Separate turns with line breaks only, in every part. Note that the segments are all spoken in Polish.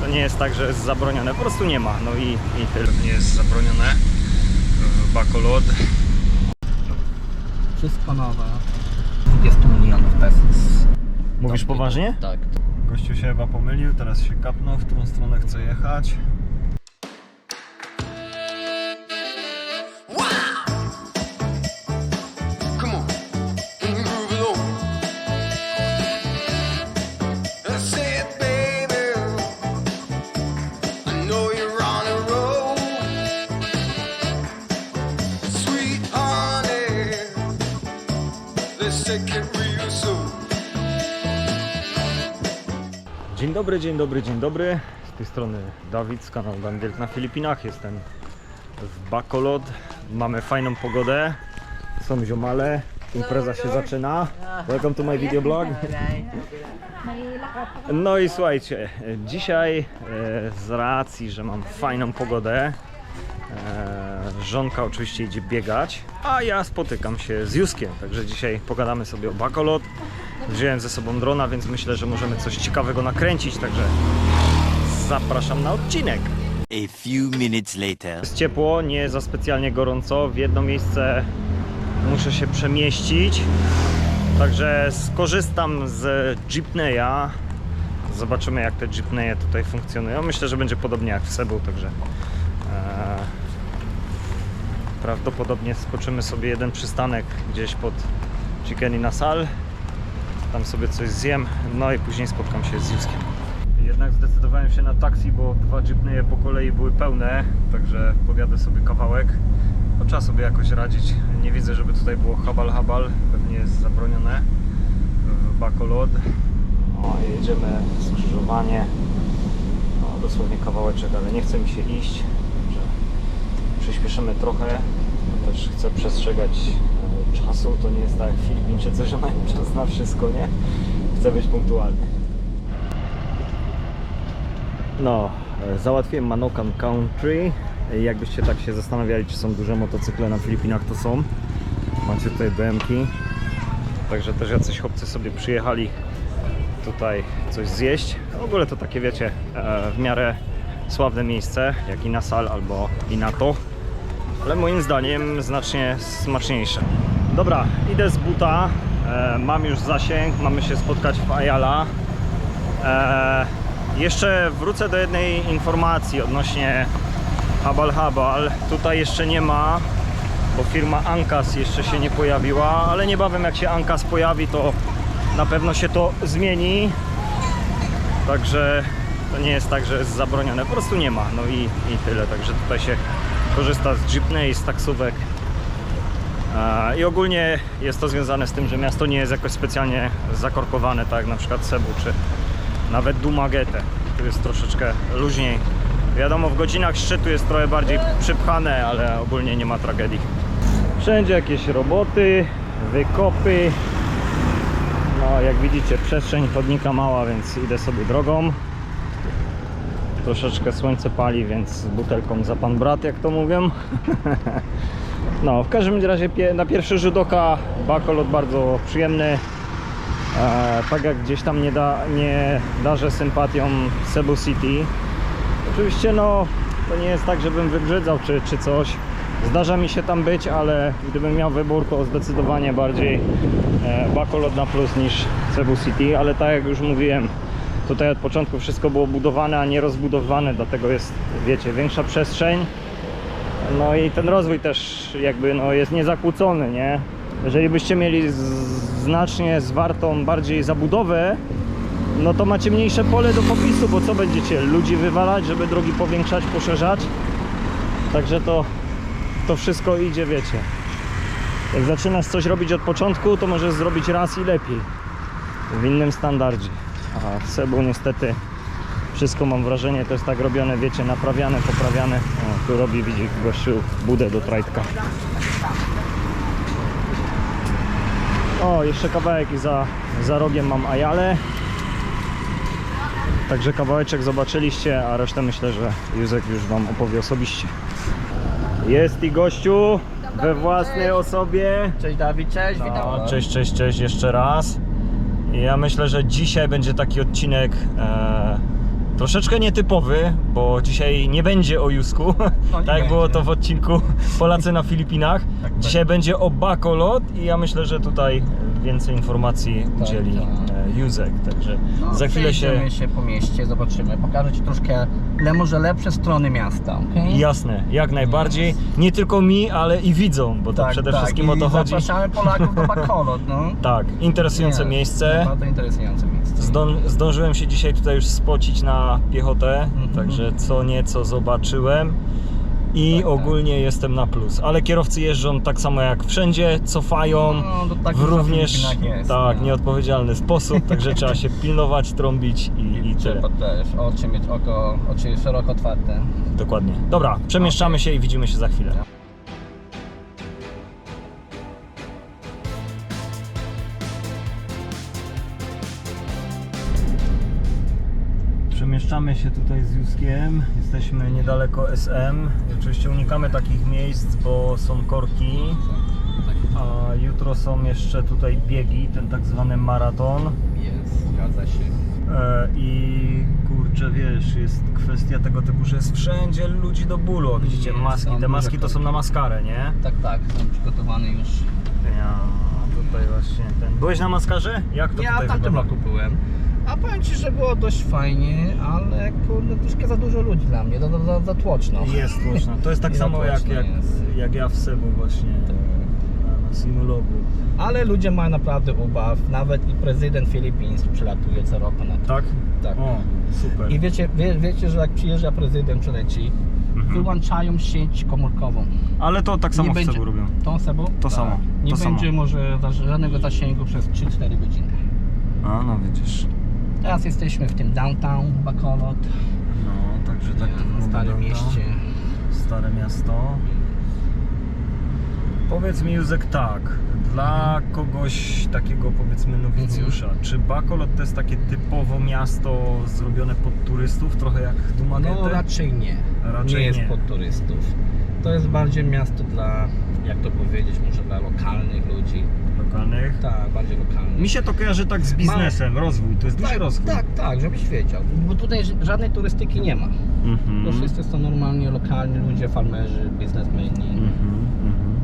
to nie jest tak, że jest zabronione, po prostu nie ma, no i, i tyle. Nie jest zabronione. Bakolod.
Wszystko nowe. 20 milionów pesos.
Mówisz poważnie?
Tak.
Gościu się chyba pomylił, teraz się kapnął, w którą stronę chce jechać. Dobry, dzień dobry, dzień dobry. Z tej strony Dawid z kanału Gandielt na Filipinach. Jestem w Bacolod. Mamy fajną pogodę. Są ziomale. Impreza się zaczyna. Welcome to my video blog. No i słuchajcie, dzisiaj e, z racji, że mam fajną pogodę, e, żonka oczywiście idzie biegać, a ja spotykam się z Juskiem. Także dzisiaj pogadamy sobie o Bacolod. Wziąłem ze sobą drona, więc myślę, że możemy coś ciekawego nakręcić, także zapraszam na odcinek.
A few minutes later.
Jest ciepło, nie za specjalnie gorąco. W jedno miejsce muszę się przemieścić. Także skorzystam z jeepneya. Zobaczymy jak te jeepneye tutaj funkcjonują. Myślę, że będzie podobnie jak w Cebu, także e, prawdopodobnie skoczymy sobie jeden przystanek gdzieś pod Chicken na Sal. Tam sobie coś zjem, no i później spotkam się z Juskiem. Jednak zdecydowałem się na taksi, bo dwa jeepneye po kolei były pełne, także podjadę sobie kawałek. No, trzeba sobie jakoś radzić. Nie widzę, żeby tutaj było habal habal, pewnie jest zabronione w Bacolod. O, jedziemy skrzyżowanie. No, dosłownie kawałeczek, ale nie chce mi się iść, także przyspieszymy trochę. Też chcę przestrzegać czasu, to nie jest tak jak Filipińczycy, że mają czas na wszystko, nie? Chcę być punktualny. No, załatwiłem Manokan Country. Jakbyście tak się zastanawiali, czy są duże motocykle na Filipinach, to są. Macie tutaj BMki. Także też jacyś chłopcy sobie przyjechali tutaj coś zjeść. W ogóle to takie, wiecie, e, w miarę sławne miejsce, jak i na Sal albo i na to. Ale moim zdaniem znacznie smaczniejsze. Dobra, idę z buta. E, mam już zasięg, mamy się spotkać w Ayala. E, jeszcze wrócę do jednej informacji odnośnie Habal Habal. Tutaj jeszcze nie ma, bo firma Ankas jeszcze się nie pojawiła, ale niebawem jak się Ankas pojawi, to na pewno się to zmieni. Także to nie jest tak, że jest zabronione, po prostu nie ma. No i, i tyle. Także tutaj się korzysta z jeepney, z taksówek. I ogólnie jest to związane z tym, że miasto nie jest jakoś specjalnie zakorkowane, tak jak na przykład Cebu czy nawet Dumaguete. Tu jest troszeczkę luźniej. Wiadomo, w godzinach szczytu jest trochę bardziej przypchane, ale ogólnie nie ma tragedii. Wszędzie jakieś roboty, wykopy. No, jak widzicie, przestrzeń chodnika mała, więc idę sobie drogą. Troszeczkę słońce pali, więc z butelką za pan brat, jak to mówią. No, w każdym razie na pierwszy rzut oka Bacolod bardzo przyjemny. E, tak jak gdzieś tam nie, da, nie darzę sympatią Cebu City. Oczywiście no, to nie jest tak, żebym wybrzydzał czy, czy coś. Zdarza mi się tam być, ale gdybym miał wybór, to zdecydowanie bardziej e, Bacolod na plus niż Cebu City, ale tak jak już mówiłem, tutaj od początku wszystko było budowane, a nie rozbudowane, dlatego jest, wiecie, większa przestrzeń. No i ten rozwój też jakby no, jest niezakłócony, nie? Jeżeli byście mieli znacznie zwartą bardziej zabudowę, no to macie mniejsze pole do popisu, bo co będziecie ludzi wywalać, żeby drogi powiększać, poszerzać? Także to, to wszystko idzie, wiecie. Jak zaczynasz coś robić od początku, to możesz zrobić raz i lepiej. W innym standardzie. A w Cebu niestety wszystko mam wrażenie, to jest tak robione, wiecie, naprawiane, poprawiane. O, tu robi, widzi gościu budę do trajtka. O, jeszcze kawałek i za, za rogiem mam Ajale. Także kawałeczek zobaczyliście, a resztę myślę, że Józek już Wam opowie osobiście. Jest i gościu we własnej osobie.
Cześć Dawid, cześć, witam.
No, cześć, cześć, cześć jeszcze raz. Ja myślę, że dzisiaj będzie taki odcinek e, troszeczkę nietypowy, bo dzisiaj nie będzie o Jusku, tak jak było
będzie.
to w odcinku Polacy na Filipinach.
Tak,
dzisiaj będzie o Bacolod i ja myślę, że tutaj więcej informacji
Tak,
udzieli
tak.
e, Józek, także
No,
za chwilę się...
się po mieście, zobaczymy. Pokażę Ci troszkę, le, może lepsze strony miasta, okej?
Jasne, jak najbardziej. Nie tylko mi, ale i widzom, bo to
Tak,
przede
tak.
wszystkim
I
o to chodzi.
Zapraszamy Polaków do Bacolod, no.
Tak, interesujące
Nie,
miejsce.
Bardzo interesujące miejsce.
Zdą, zdążyłem się dzisiaj tutaj już spocić na piechotę,
Mhm.
także co nieco zobaczyłem i
Tak, tak.
ogólnie jestem na plus. Ale kierowcy jeżdżą tak samo jak wszędzie, cofają
No, to tak
w
już na
również
Filipinach jest,
tak,
no.
nieodpowiedzialny sposób, także trzeba się pilnować, trąbić i, i tyle.
Trzeba też oczy mieć oko, oczy szeroko otwarte.
Dokładnie. Dobra, przemieszczamy się i widzimy się za chwilę. Przemieszczamy się tutaj z Juskiem. Jesteśmy niedaleko SM. Oczywiście unikamy takich miejsc, bo są korki. A jutro są jeszcze tutaj biegi, ten tak zwany maraton.
Jest, zgadza się.
E, I kurczę, wiesz, jest kwestia tego typu, że jest wszędzie ludzi do bólu. Widzicie,
Jest,
maski.
są
Te maski to są na maskarę, nie?
Tak, tak, są przygotowane już.
Ja tutaj właśnie ten. Byłeś na maskarze? Jak to
Ja
tutaj
w tamtym
wygląda?
roku byłem. A powiem Ci, że było dość fajnie, ale kurde, troszkę za dużo ludzi dla mnie, za, za, za, tłoczno.
Jest tłoczno. To jest tak
Nie
samo jak, jak,
jest.
jak ja w Sebu właśnie na, na Simulogu.
Ale ludzie mają naprawdę ubaw, nawet i prezydent Filipiński przylatuje co roku na to.
Tak?
Tak.
O, super.
I wiecie, wie, wiecie, że jak przyjeżdża prezydent, przyleci,
Mhm.
wyłączają sieć komórkową.
Ale to tak samo w
będzie-
Sebu robią.
Tą sebą?
To samo,
Nie
to samo.
będzie może za- żadnego zasięgu przez 3-4 godziny.
A, no widzisz.
Teraz jesteśmy w tym downtown Bacolod,
No, także tak to
w starym
wygląda.
mieście.
Stare miasto. Powiedz mi Józek tak, dla kogoś takiego powiedzmy nowicjusza, czy Bacolod to jest takie typowo miasto zrobione pod turystów, trochę jak Dumaguete?
No raczej nie.
Raczej
nie jest
nie.
pod turystów. To jest bardziej miasto dla, jak to powiedzieć, może dla lokalnych ludzi.
Lokalnych?
Tak, bardziej lokalnych.
Mi się to kojarzy tak z biznesem, rozwój, to jest duży
tak,
rozwój.
tak, tak, żebyś wiedział. Bo tutaj żadnej turystyki nie ma.
Mhm.
To wszyscy są normalnie lokalni ludzie, farmerzy, biznesmeni.
Mhm, mhm.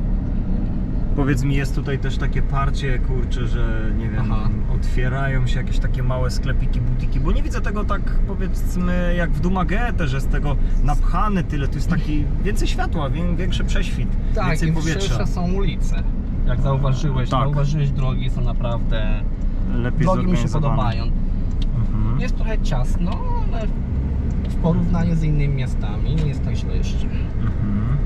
Powiedz mi, jest tutaj też takie parcie, kurczę, że nie wiem,
Aha.
otwierają się jakieś takie małe sklepiki, butiki, bo nie widzę tego tak powiedzmy jak w Dumaguete, że z tego napchane tyle, tu jest taki więcej światła, wię- większy prześwit,
Tak,
więcej powietrza.
szersze są ulice. Jak zauważyłeś,
Tak.
zauważyłeś drogi są naprawdę...
Lepiej
Drogi mi się
zorganizowane.
podobają.
Mhm.
Jest trochę ciasno, ale w porównaniu z innymi miastami nie jest tak źle jeszcze.
Mhm.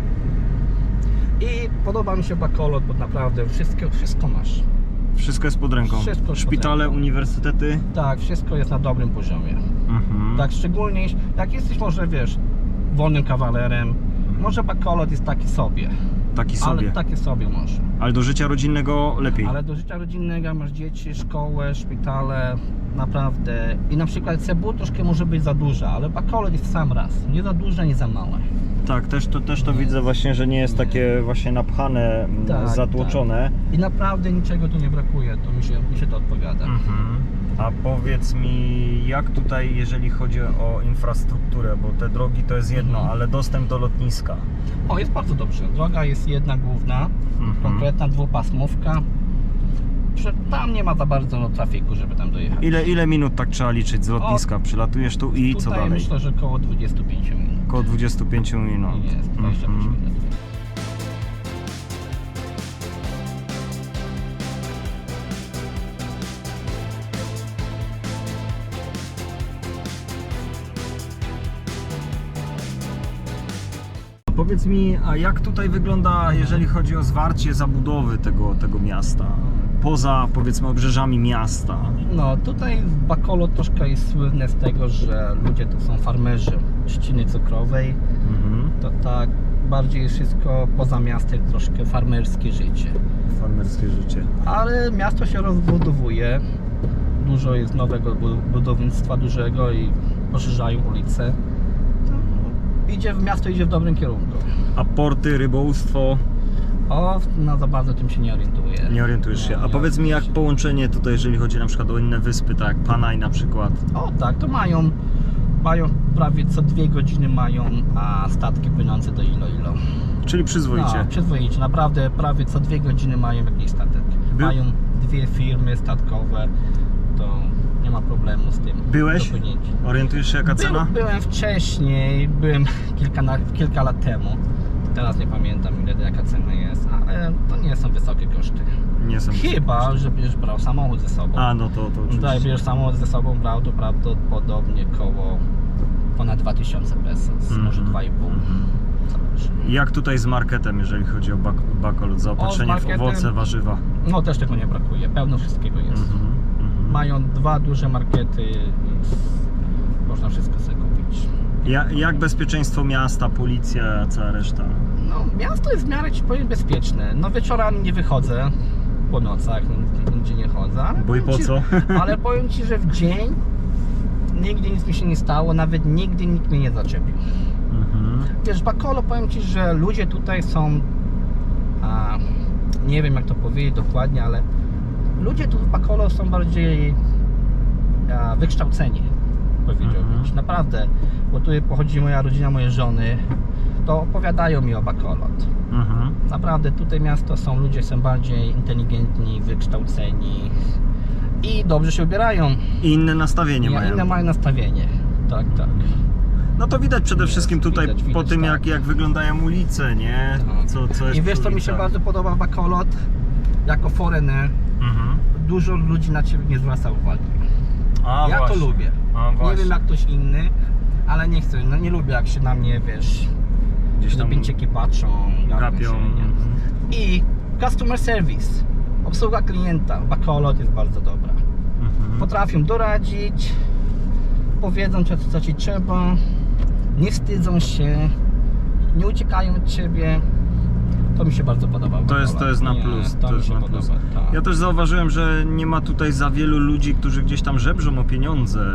I podoba mi się Bacolod, bo naprawdę wszystko, wszystko masz.
Wszystko jest pod ręką.
Wszystko jest pod
Szpitale,
ręką.
uniwersytety.
Tak, wszystko jest na dobrym poziomie.
Mhm.
Tak, szczególnie jak jesteś może, wiesz, wolnym kawalerem, może Bacolod jest taki sobie,
Taki sobie.
ale takie sobie może.
Ale do życia rodzinnego lepiej.
Ale do życia rodzinnego masz dzieci, szkołę, szpitale, naprawdę. I na przykład Cebu troszkę może być za duża, ale Bacolod jest w sam raz. Nie za duże, nie za małe.
Tak, też to, też to widzę właśnie, że nie jest takie właśnie napchane, m,
Tak,
zatłoczone.
I naprawdę niczego tu nie brakuje, to mi się, mi się to odpowiada.
Mhm. A powiedz mi, jak tutaj, jeżeli chodzi o infrastrukturę, bo te drogi to jest jedno,
Mhm.
ale dostęp do lotniska.
O, jest bardzo dobrze. Droga jest jedna główna,
Mhm.
konkretna dwupasmówka. Prze- Tam nie ma za bardzo trafiku, żeby tam dojechać.
Ile, ile minut tak trzeba liczyć z lotniska? Przylatujesz tu i co
Tutaj
dalej?
myślę, że około 25 minut.
Około 25 minut.
Jest, 25
Mhm.
minut.
Powiedz mi, a jak tutaj wygląda, jeżeli chodzi o zwarcie zabudowy tego, tego miasta? Poza, powiedzmy, obrzeżami miasta.
No, tutaj Bakolo troszkę jest słynne z tego, że ludzie to są farmerzy trzciny cukrowej.
Mhm.
To tak, bardziej wszystko poza miastem, troszkę farmerskie życie.
Farmerskie życie.
Ale miasto się rozbudowuje. Dużo jest nowego bu- budownictwa dużego i poszerzają ulice. Idzie, miasto idzie w dobrym kierunku.
A porty, rybołówstwo,
O, no za bardzo tym się nie orientuję.
nie orientujesz się. A
nie
powiedz mi, jak
orientuję
połączenie tutaj, jeżeli chodzi na przykład o inne wyspy, tak jak Panay na przykład.
O tak, to mają Mają prawie co dwie godziny mają a statki płynące do Iloilo.
Czyli przyzwoicie.
No, przyzwoicie. Naprawdę prawie co dwie godziny mają jakiś statek.
By-
Mają dwie firmy statkowe, to ma problemu z tym.
Byłeś?
do płynięcia.
Orientujesz się jaka
Był,
cena?
byłem wcześniej, byłem kilka, na, kilka lat temu. Teraz nie pamiętam ile jaka cena jest, ale to nie są wysokie koszty.
Nie są
Chyba, że będziesz brał samochód ze sobą.
A, no to, to oczywiście.
bierzesz samochód ze sobą, brał to prawdopodobnie koło ponad 2000 pesos,
Mhm.
może 2,5. Zależy.
Jak tutaj z marketem, jeżeli chodzi o bak zaopatrzenie
O, marketem-
w owoce, warzywa?
No też tego nie brakuje, pełno wszystkiego jest.
Mhm, mhm.
Mają dwa duże markety i można wszystko sobie kupić.
Ja, jak bezpieczeństwo miasta, policja, cała reszta?
No, miasto jest w miarę ci powiem bezpieczne. No wieczorami nie wychodzę po nocach, nigdzie- nigdzie nie chodzę. Ale
Bo i
powiem
po
ci,
co?
Ale powiem ci, że w dzień nigdy nic mi się nie stało, nawet nigdy nikt mnie nie zaczepił.
Mhm.
Wiesz, Bakolo, powiem Ci, że ludzie tutaj są, a, nie wiem jak to powiedzieć dokładnie, ale ludzie tu w Bakolo są bardziej a, wykształceni, powiedziałbym.
Mhm.
Naprawdę, bo tu pochodzi moja rodzina, moje żony, to opowiadają mi o Bakolot.
Mhm.
Naprawdę, tutaj miasto są, ludzie są bardziej inteligentni, wykształceni i dobrze się ubierają.
I inne nastawienie
I
mają.
inne mają nastawienie. Tak, tak.
No to widać przede
Jest,
wszystkim tutaj
widać,
po
widać,
tym
tak.
jak, jak wyglądają ulice, nie?
Tak.
Co, co jest
I wiesz, co mi się bardzo podoba w Bakolot? Jako foreigner,
Mhm.
dużo ludzi na ciebie nie zwraca uwagi.
A,
ja
właśnie.
to lubię.
A,
Nie
właśnie.
wiem jak ktoś inny, ale nie chcę, no nie lubię jak się na mnie, wiesz,
Gdzieś tam
Filipinczyki patrzą, gapią?
Mhm.
I customer service, obsługa klienta, Bakolot jest bardzo dobra.
Mhm.
Potrafią doradzić, powiedzą co, co ci trzeba, nie wstydzą się, nie uciekają od ciebie. To mi się bardzo podoba.
To jest, to jest na
Nie,
plus.
To,
To
mi
jest
się
na
podoba.
plus.
Tak.
Ja też zauważyłem, że nie ma tutaj za wielu ludzi, którzy gdzieś tam żebrzą o pieniądze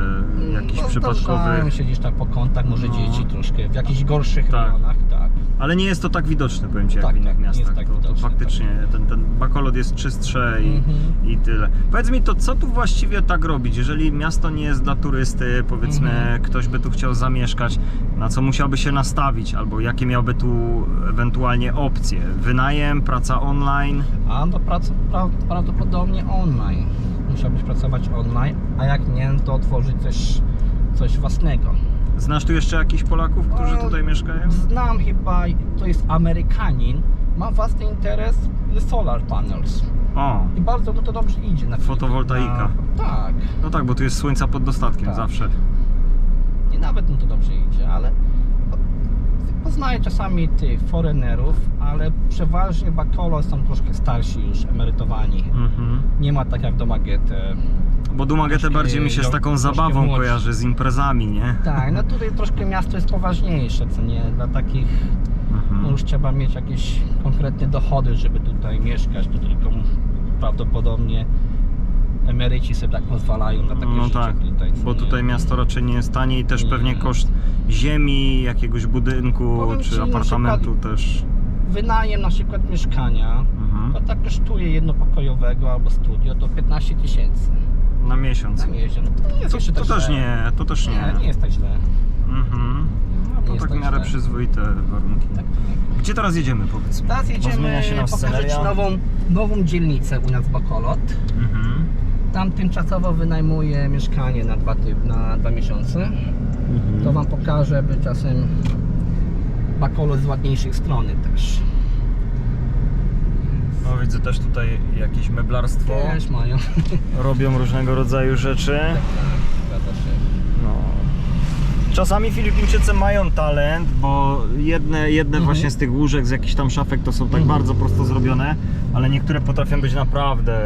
jakichś
no,
przypadkowych.
zdarzają się gdzieś tak po kątach, może
No.
dzieci troszkę, w jakichś gorszych
Tak.
rejonach, tak.
Ale nie jest to tak widoczne, powiem Ci, jak
Tak,
w innych
tak, nie jest
miastach.
tak
to, to
widoczne,
faktycznie ten, ten bakolot jest czystsze i,
Mhm.
i tyle. Powiedz mi to, co tu właściwie tak robić? Jeżeli miasto nie jest dla turysty, powiedzmy,
Mhm.
ktoś by tu chciał zamieszkać, na co musiałby się nastawić, albo jakie miałby tu ewentualnie opcje? Wynajem, praca online?
A do pracy pra, prawdopodobnie online. Musiałbyś pracować online, a jak nie, to otworzyć coś, coś własnego.
Znasz tu jeszcze jakichś Polaków, którzy
A,
tutaj mieszkają?
Znam chyba, to jest Amerykanin, ma własny interes z solar panels.
O,
I bardzo mu to dobrze idzie na
Fotowoltaika.
Na, tak.
no tak, bo tu jest słońca pod dostatkiem
Tak.
zawsze.
I nawet mu to dobrze idzie, ale po- poznaję czasami tych foreignerów, ale przeważnie Bakolo są troszkę starsi już, emerytowani.
Mhm.
Nie ma tak jak do Magetę.
Bo Dumagetę
Troszkę
bardziej mi się z taką
troszkę
zabawą
młodszy.
kojarzy, z imprezami, nie?
Tak, no tutaj troszkę miasto jest poważniejsze, co nie? Dla takich
Mhm.
no już trzeba mieć jakieś konkretne dochody, żeby tutaj mieszkać. To tylko prawdopodobnie emeryci sobie tak pozwalają na takie
No tak,
tutaj. co
bo
nie?
tutaj miasto raczej nie jest tanie i też
Nie.
pewnie koszt ziemi, jakiegoś budynku
Powiem
czy
na
apartamentu też.
Wynajem na przykład mieszkania,
Mhm.
to tak kosztuje jednopokojowego albo studio, to 15 tysięcy
Na miesiąc.
na miesiąc. To nie jest jeszcze
to
tak
też
źle.
nie, to też nie.
Nie, nie jest tak źle.
Mhm. No to
jest
tak w
tak
miarę
źle.
przyzwoite warunki.
Tak.
Gdzie teraz jedziemy powiedz mi?
Teraz
Bo
jedziemy
zmienia się nam sceneria.
nową, nową dzielnicę u nas w Bakolot.
Mhm.
Tam tymczasowo wynajmuję mieszkanie na dwa, typ, na dwa miesiące.
Mhm.
To Wam pokażę, by czasem Bakolot z ładniejszej strony też.
No widzę też tutaj jakieś meblarstwo.
Też mają.
Robią różnego rodzaju rzeczy.
Zgadza się.
No. Czasami Filipińczycy mają talent, bo jedne, jedne
Mhm.
właśnie z tych łóżek, z jakichś tam szafek to są tak
Mhm.
bardzo prosto zrobione, ale niektóre potrafią być naprawdę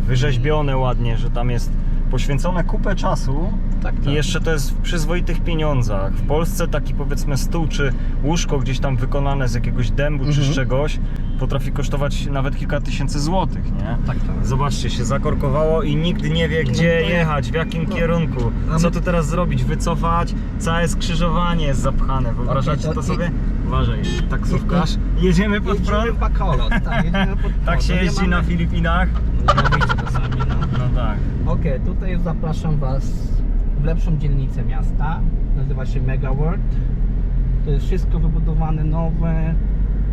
wyrzeźbione ładnie, że tam jest poświęcone kupę czasu
Tak, tak.
i jeszcze to jest w przyzwoitych pieniądzach. W Polsce taki powiedzmy stół czy łóżko gdzieś tam wykonane z jakiegoś dębu czy z
Mhm.
czegoś potrafi kosztować nawet kilka tysięcy złotych, nie?
Tak, tak.
Zobaczcie, się zakorkowało i nikt nie wie, gdzie
to-
jechać, w jakim
no.
kierunku. Co tu teraz zrobić? Wycofać? Całe skrzyżowanie jest zapchane. Wyobrażacie to sobie? Uważaj, taksówkarz. Jedziemy pod
Jedziemy
prąd?
w Bakolot, tak, jedziemy pod prąd.
Tak się
No, nie
jeździ
mamy-
na Filipinach?
Nienawidzę czasami, no.
No tak.
Okej, tutaj zapraszam Was w lepszą dzielnicę miasta. nazywa się Mega World. To jest wszystko wybudowane nowe,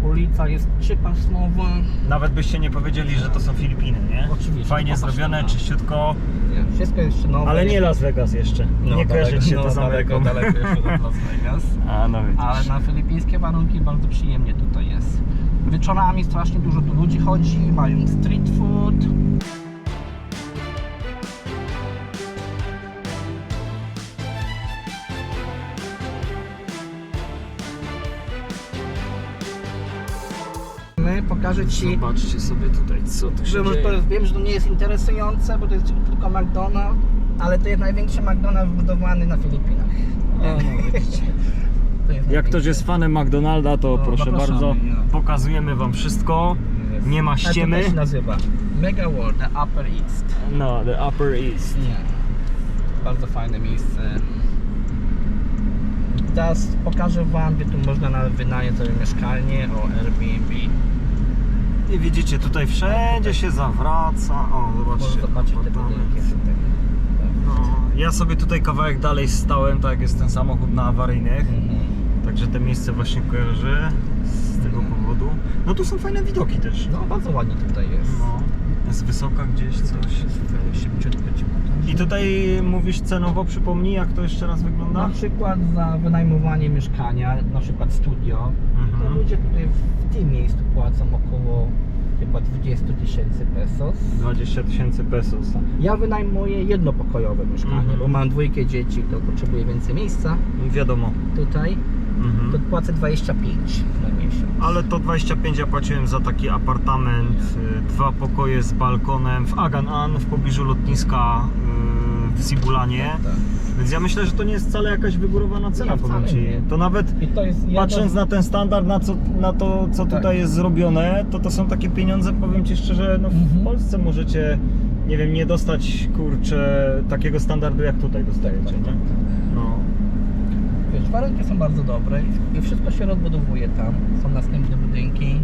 ulica jest trzypasmowa.
Nawet byście nie powiedzieli, że to są Filipiny, nie?
Oczywiście,
Fajnie
popatrz
zrobione,
na-
czyściutko,
Nie, Wszystko jest jeszcze nowe.
ale nie Las Vegas jeszcze.
No,
nie kojarzy
daleko-
się
no,
to z Ameryką.
Daleko, daleko jeszcze do Las Vegas.
A no widzisz.
Ale na filipińskie warunki bardzo przyjemnie tutaj jest. Wieczorami strasznie dużo tu ludzi chodzi, mają street food. Pokażę Ci,
Zobaczcie sobie tutaj, co tu się
może
dzieje.
wiem, że to nie jest interesujące, bo to jest tylko McDonald's, ale to jest największy McDonald's wybudowany na Filipinach.
O, no, widzicie. Jak ktoś jest fanem McDonalda, to
No,
proszę
zapraszamy,
bardzo, pokazujemy wam wszystko. Nie ma
A
ściemy.
to się nazywa Mega World, the Upper East.
No, the Upper East.
Nie. Bardzo fajne miejsce. Teraz pokażę Wam, gdzie tu można na wynająć sobie mieszkanie o Airbnb.
I widzicie, tutaj wszędzie się zawraca. O, zobaczcie.
zobaczyć te
apartament.
budynki tutaj.
No, ja sobie tutaj kawałek dalej stałem, tak jak jest ten samochód na awaryjnych.
Mhm.
Także te miejsce właśnie kojarzę z tego powodu. No tu są fajne widoki też.
No, bardzo ładnie tutaj jest.
No, jest wysoka gdzieś coś.
Szybciutko ci.
I tutaj mówisz cenowo, przypomnij jak to jeszcze raz wygląda?
Na przykład za wynajmowanie mieszkania, na przykład studio, to
Mhm.
ludzie tutaj w tym miejscu płacą około chyba 20 tysięcy pesos.
20 tysięcy pesos.
Ja wynajmuję jednopokojowe mieszkanie,
Mhm.
bo mam dwójkę dzieci, to potrzebuję więcej miejsca
Wiadomo.
tutaj.
Mhm.
To płacę 25 na miesiąc.
Ale to 25 ja płaciłem za taki apartament, y, dwa pokoje z balkonem w Agan An w pobliżu lotniska y, w Sibulanie.
Tak.
Więc ja myślę, że to nie jest wcale jakaś wygórowana cena,
Nie,
powiem Ci.
nie.
To nawet
to jedno...
patrząc na ten standard, na, co, na to, co
Tak.
tutaj jest zrobione, to to są takie pieniądze, powiem Ci szczerze, no w
Mhm.
Polsce możecie, nie wiem, nie dostać, kurczę, takiego standardu jak tutaj dostajecie,
Tak,
nie?
tak, tak.
No.
Wiesz, warunki są bardzo dobre i wszystko się rozbudowuje tam. Są następne budynki.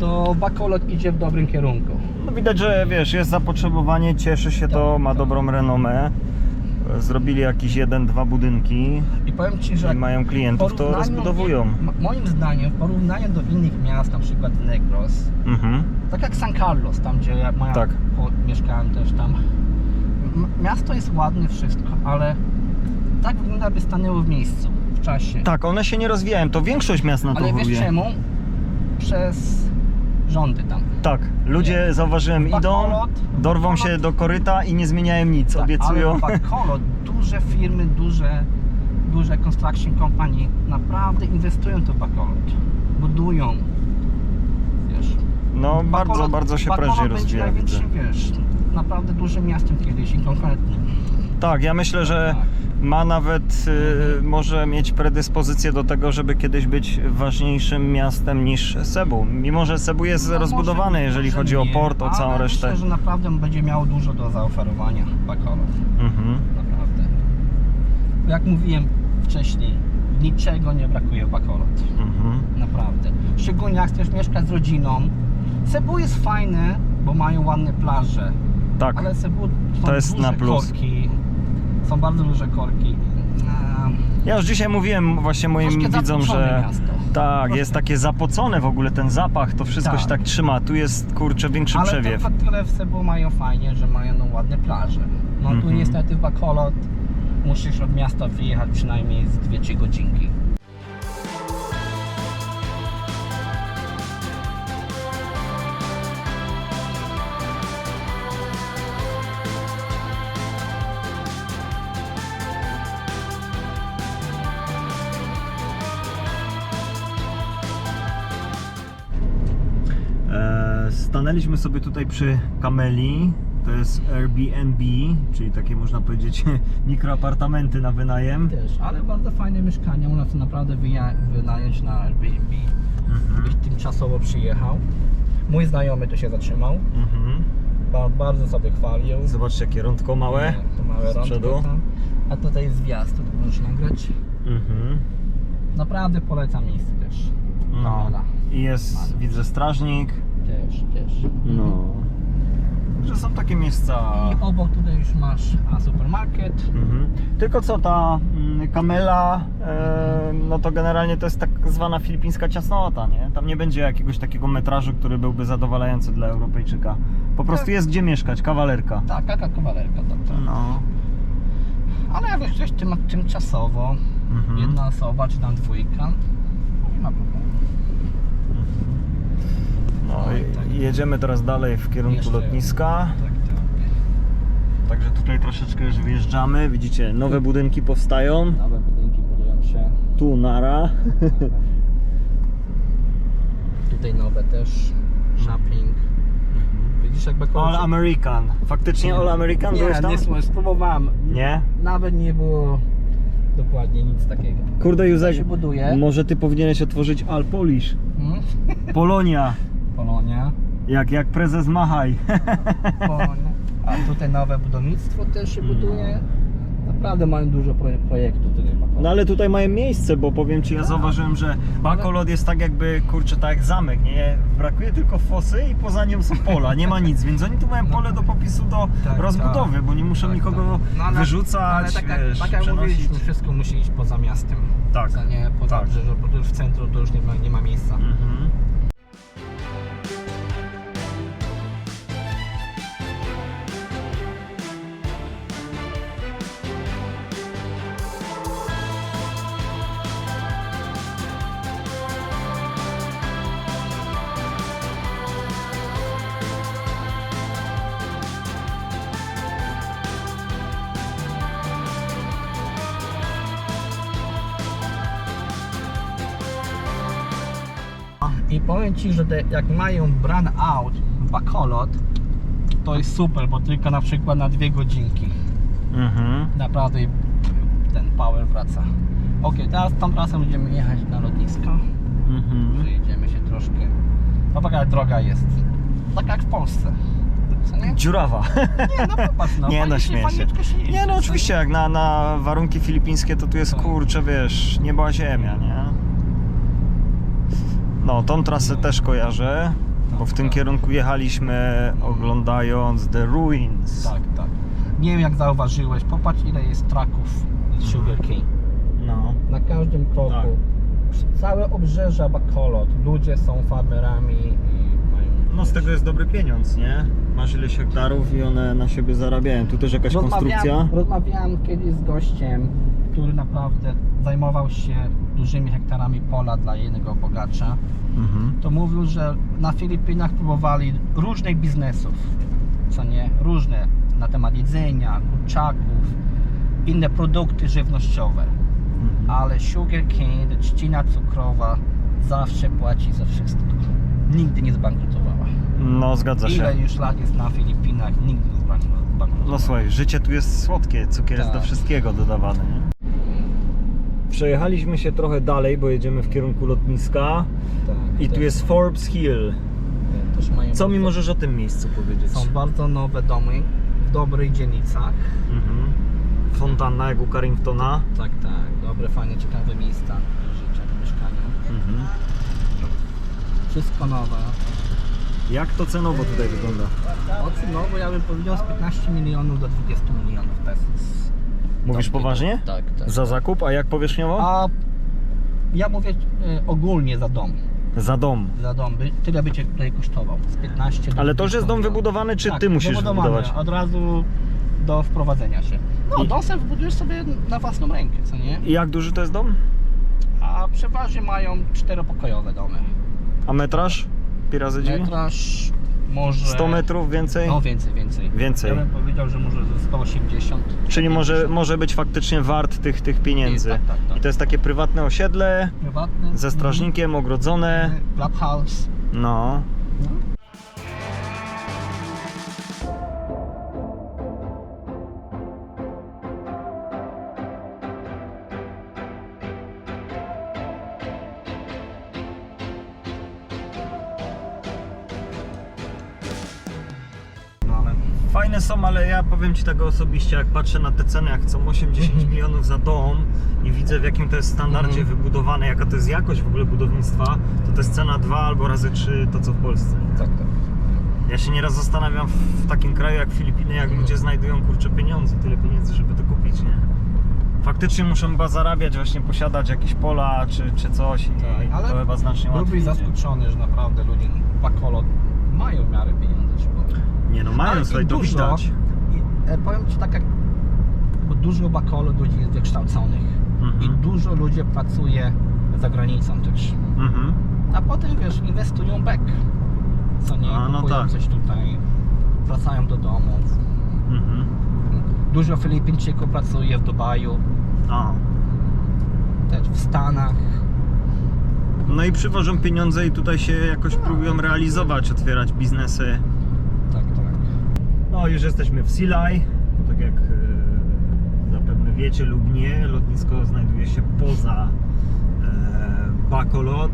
To Bacolod idzie w dobrym kierunku.
No widać, że wiesz, jest zapotrzebowanie, cieszy się to,
Tak,
ma
tak.
dobrą renomę. Zrobili jakieś jeden, dwa budynki
I powiem Ci, że
i mają klientów, to rozbudowują.
Moim zdaniem, w porównaniu do innych miast, na przykład Negros,
Mhm.
tak jak San Carlos, tam gdzie ja moja,
Tak.
mieszkałem też tam. Miasto jest ładne, wszystko, ale tak wygląda, by stanęło w miejscu, w czasie.
Tak, one się nie rozwijają, to większość miast na to
ale wiesz czemu? Przez rządy tam.
Tak, ludzie zauważyłem idą, dorwą się do koryta i nie zmieniają nic,
Tak,
obiecują.
Ale Bacolod, duże firmy, duże, duże construction company naprawdę inwestują to w Bacolod. Budują. Wiesz.
No bardzo,
Bacolod-
bardzo się
będzie
rozwija.
największym, wiesz, naprawdę dużym miastem kiedyś i konkretnym.
Tak, ja myślę, że ma nawet, y, może mieć predyspozycję do tego, żeby kiedyś być ważniejszym miastem niż Cebu. Mimo, że Cebu jest
No,
rozbudowany,
może-
jeżeli
może
chodzi o
nie,
port, o całą
ale
resztę.
Myślę, że naprawdę będzie miało dużo do zaoferowania.
Mhm.
Naprawdę. Jak mówiłem wcześniej, niczego nie brakuje w Bacolod.
Mhm.
Naprawdę. Szczególnie jak chcesz mieszkać z rodziną. Cebu jest fajne, bo mają ładne plaże.
Tak.
Ale Cebu są
To jest
duże
na plus.
korki. Są bardzo duże korki.
Ja już dzisiaj mówiłem właśnie moim
Troszkę
widzom, że
miasto.
tak, jest takie zapocone w ogóle ten zapach, to wszystko
Tak.
się tak trzyma. Tu jest kurczę większy
Ale
przewiew.
tylko tyle w Cebu mają fajnie, że mają no, ładne plaże. No tu
Mhm.
niestety w Bacolod musisz od miasta wyjechać przynajmniej z 2-3 godzinki.
Stanęliśmy sobie tutaj przy Kameli. To jest Airbnb, czyli takie można powiedzieć mikroapartamenty na wynajem.
Też, ale bardzo fajne mieszkania. U nas to naprawdę wyja- wynająć na Airbnb.
Mhm.
Tymczasowo przyjechał. Mój znajomy tu się zatrzymał.
Mhm.
Ba- Bardzo sobie chwalił.
Zobaczcie jakie rądko małe.
To małe
z przodu.
rączko tam. A tutaj jest wjazd, tu możesz nagrać.
Mhm.
Naprawdę polecam miejsce też.
No.
Kamela.
I jest, widzę, strażnik.
Też, też.
No. że są takie miejsca.
I obok tutaj już masz a, supermarket.
Mhm. Tylko co ta mm, kamela, e, no to generalnie to jest tak zwana filipińska ciasnota, nie? Tam nie będzie jakiegoś takiego metrażu, który byłby zadowalający dla Europejczyka. Po prostu
Tak.
jest gdzie mieszkać, kawalerka.
Tak, taka kawalerka, tak, tak.
No.
Ale jak ktoś tym, tymczasowo,
Mhm.
jedna osoba czy tam dwójka, nie ma problemu.
No i jedziemy teraz dalej w kierunku lotniska.
Tak, tak.
Także tutaj troszeczkę już wyjeżdżamy. Widzicie, nowe budynki powstają.
Nowe budynki budują się.
Tu nara.
Tutaj nowe też. Shopping. Widzisz jakby koło...
All American. Faktycznie All American byłeś
Nie,
tam?
nie słuchaj, spróbowałem.
Nie?
Nawet nie było dokładnie nic takiego.
Kurde Józek,
się buduje.
może ty powinieneś otworzyć All Polish.
Hmm?
Polonia.
Polonia.
Jak, jak prezes Machaj.
Polonia. A tutaj nowe budownictwo też się buduje. Naprawdę mają dużo proje- projektów tutaj.
No ale tutaj mają miejsce, bo powiem ci, ja zauważyłem, że Bakolot jest tak jakby, kurczę, tak jak zamek, nie? Brakuje tylko fosy i poza nią są pola, nie ma nic, więc oni tu mają pole do popisu do
Tak,
rozbudowy,
tak.
bo nie muszą
Tak,
nikogo
tak. No, ale-
wyrzucać,
ale tak, jak-
wiesz,
tak jak
przenosić.
mówiliśmy, wszystko musi iść poza miastem.
Tak,
nie poza,
tak.
że, że bo tu już w centrum to już nie ma, nie ma miejsca.
Mhm.
I powiem Ci, że te, jak mają brand out Bacolot, to jest super, bo tylko na przykład na dwie godzinki.
Mhm.
Naprawdę ten power wraca. Ok, teraz tą trasą będziemy jechać na lotnisko.
Mhm.
Się troszkę. Zobacz jaka droga jest. Tak jak w Polsce. Nie?
Dziurawa.
Nie, no popatrz, no.
Nie, no, śmieję się. Nie no oczywiście, jak na, na warunki filipińskie to tu jest
Tak.
kurczę, wiesz, nieba ziemia, nie? No, tą trasę też kojarzę, bo w tym
tak.
kierunku jechaliśmy oglądając The Ruins.
Tak, tak. Nie wiem jak zauważyłeś, popatrz ile jest traków z Sugar Cane.
No.
Na każdym kroku.
Tak.
Całe obrzeża Bacolot. Ludzie są farmerami i mają...
No z tego jest dobry pieniądz, nie? Masz ileś hektarów i one na siebie zarabiają. Tu też jakaś konstrukcja.
Rozmawiałem, rozmawiałem kiedyś z gościem, który naprawdę zajmował się dużymi hektarami pola dla jednego bogacza.
Mhm.
To mówił, że na Filipinach próbowali różnych biznesów, co nie, różne na temat jedzenia, kurczaków, inne produkty żywnościowe.
Mhm.
Ale sugarcane, trzcina cukrowa zawsze płaci za wszystko. Nigdy nie zbankrutowała.
No zgadza się.
Ile już lat jest na Filipinach, nigdy nie zbankrutowała.
No słuchaj, życie tu jest słodkie, cukier jest
Tak.
do wszystkiego dodawany, nie? Przejechaliśmy się trochę dalej, bo jedziemy w kierunku lotniska
Tak,
i tu
też-
jest Forbes Hill.
mają
Co mi możesz o tym miejscu powiedzieć?
Są bardzo nowe domy w dobrych dzielnicach.
Mhm. Fontanna jak u Carringtona.
Tak, tak. Dobre, fajne, ciekawe miejsca do życia, do mieszkania.
Mhm.
Wszystko nowe.
Jak to cenowo tutaj wygląda?
Ocenowo ja bym powiedział z 15 milionów do 20 milionów pesos.
Mówisz
Dobry
poważnie?
Tak, tak.
Za zakup, a jak powierzchniowo?
A ja mówię e, ogólnie za dom.
Za dom.
Za dom. By, tyle by cię tutaj kosztował. Z 15 do
Ale to już
20
jest dom wybudowany, czy
tak,
ty musisz
wybudowany,
wybudować?
Od razu do wprowadzenia się. No,
I-
dom sobie wybudujesz sobie na własną rękę, co nie?
I jak duży to jest dom?
A przeważnie mają czteropokojowe domy.
A metraż? Pi razy drzwi?
Metraż może...
100 metrów więcej?
No więcej, więcej.
Więcej.
Ja bym powiedział, że może ze 180.
Czyli może,
150.
może być faktycznie wart tych, tych pieniędzy.
Tak, tak, tak.
I to jest takie prywatne osiedle
Prywatny.
ze strażnikiem, ogrodzone.
Mhm. Clubhouse.
No.
No
Fajne są, ale ja powiem Ci tego osobiście, jak patrzę na te ceny, jak chcą 8-10 milionów za dom i widzę w jakim to jest standardzie
Mhm.
wybudowane, jaka to jest jakość w ogóle budownictwa, to to jest cena 2 albo razy 3 to co w Polsce.
Tak, tak.
Ja się nieraz zastanawiam w, takim kraju jak Filipiny, jak ludzie znajdują kurcze pieniądze, tyle pieniędzy, żeby to kupić, nie? Faktycznie muszą chyba zarabiać, właśnie posiadać jakieś pola czy, czy coś i, i to chyba znacznie łatwiej.
byłbyś zaskoczony, że naprawdę ludzie w Bakolo mają w miarę pieniądze.
Nie no, mają
Ale
to
dużo,
widać.
I, e, powiem Ci tak jak, bo dużo w Bakolo ludzi jest wykształconych
Mhm.
i dużo ludzi pracuje za granicą też.
Mhm.
A potem wiesz, inwestują back. Co nie,
A, no
kupują
tak.
coś tutaj, wracają do domów.
Mhm.
Dużo Filipińczyków pracuje w Dubaju,
A.
też w Stanach.
No i przywożą pieniądze i tutaj się jakoś próbują realizować, otwierać biznesy.
Tak, tak.
No już jesteśmy w Silaj. Tak jak e, zapewne wiecie lub nie, lotnisko znajduje się poza e, Bacolod.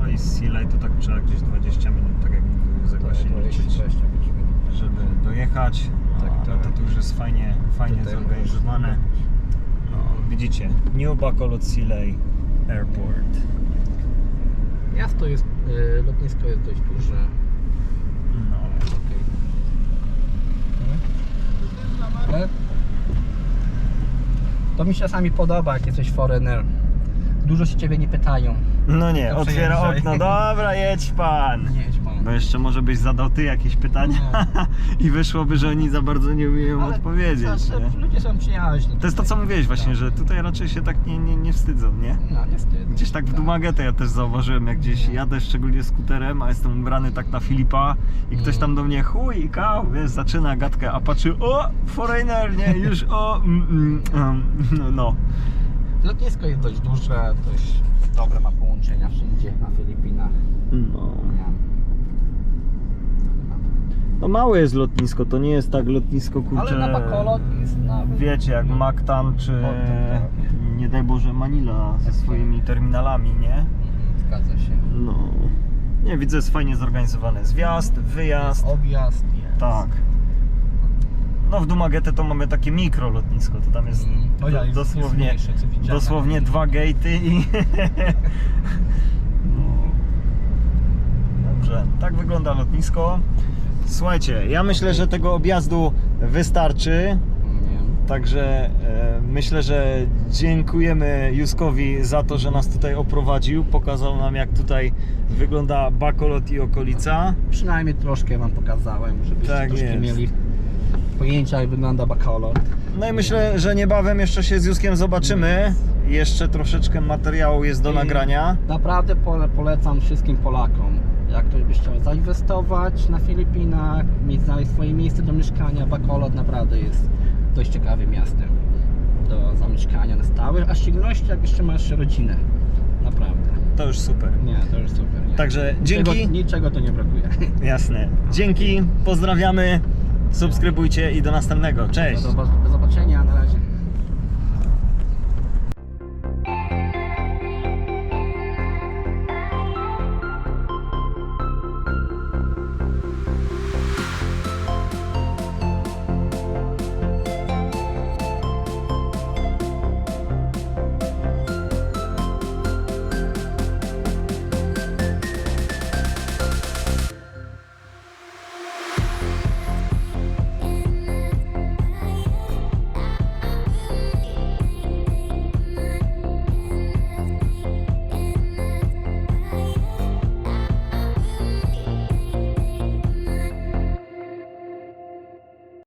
No i z Silaj to tak trzeba gdzieś 20 minut, tak jak Józek właśnie liczyć, żeby dojechać. No,
Tak,
ale
tak.
to tu już jest fajnie, fajnie zorganizowane. No, widzicie, New Bacolod Silaj Airport.
Miasto jest, y, lotnisko jest dość duże.
No.
To mi się czasami podoba, jak jesteś foreigner. Dużo się ciebie nie pytają.
No nie,
To
otwiera
przejeżdżaj.
okno. Dobra, jedź pan.
Jedź pan.
Bo jeszcze może byś zadał ty jakieś pytania i wyszłoby, że oni za bardzo nie umieją
Ale
odpowiedzieć.
zawsze
Nie?
Ludzie są przyjaźni.
To jest to, co mówiłeś właśnie,
Tak.
że tutaj raczej się tak nie, nie, nie wstydzą, nie?
No, niestety.
Gdzieś tak w Dumagetę ja też zauważyłem, jak gdzieś jadę szczególnie skuterem, a jestem ubrany tak na Filipa i ktoś tam do mnie chuj i kał, wiesz, zaczyna gadkę, a patrzy, o, foreigner, nie, już o, mm, mm, mm, no, no.
Lotnisko jest dość duże, dość dobre ma połączenia wszędzie na Filipinach.
no.
Nie.
No małe jest lotnisko, to nie jest tak lotnisko, kurczę...
Ale na Bacolod jest na...
Wiecie, jak Mactan czy
O, tak,
nie daj Boże Manila ze swoimi terminalami, nie?
Mhm, Zgadza się.
No. Nie, widzę, jest fajnie zorganizowany zjazd, wyjazd.
Objazd jest.
Tak. No w Dumagetę to mamy takie mikro lotnisko, to tam jest.
No ja,
do,
jest- jest
dosłownie,
mniejsze, co widziałem.
dosłownie dwa gatey i... no. Dobrze, tak wygląda lotnisko. Słuchajcie, ja myślę, że tego objazdu wystarczy. Także e, myślę, że dziękujemy Juskowi za to, że nas tutaj oprowadził. Pokazał nam, jak tutaj wygląda Bakolot i okolica.
Przynajmniej troszkę wam pokazałem, żebyście
Tak
troszkę
jest.
mieli pojęcia, jak wygląda Bacolod.
No i myślę, że niebawem jeszcze się z Juskiem zobaczymy. Jeszcze troszeczkę materiału jest do
I
nagrania.
Naprawdę pole, polecam wszystkim Polakom. Jak ktoś by chciał zainwestować na Filipinach, mieć znaleźć swoje miejsce do mieszkania, Bacolod naprawdę jest dość ciekawym miastem do zamieszkania na stałe, a w szczególności jak jeszcze masz rodzinę. Naprawdę.
To już super.
Nie, to już super. Nie.
Także dzięki.
Niczego, niczego to nie brakuje.
Jasne. Dzięki, pozdrawiamy, subskrybujcie i do następnego. Cześć.
Do, do zobaczenia, na razie.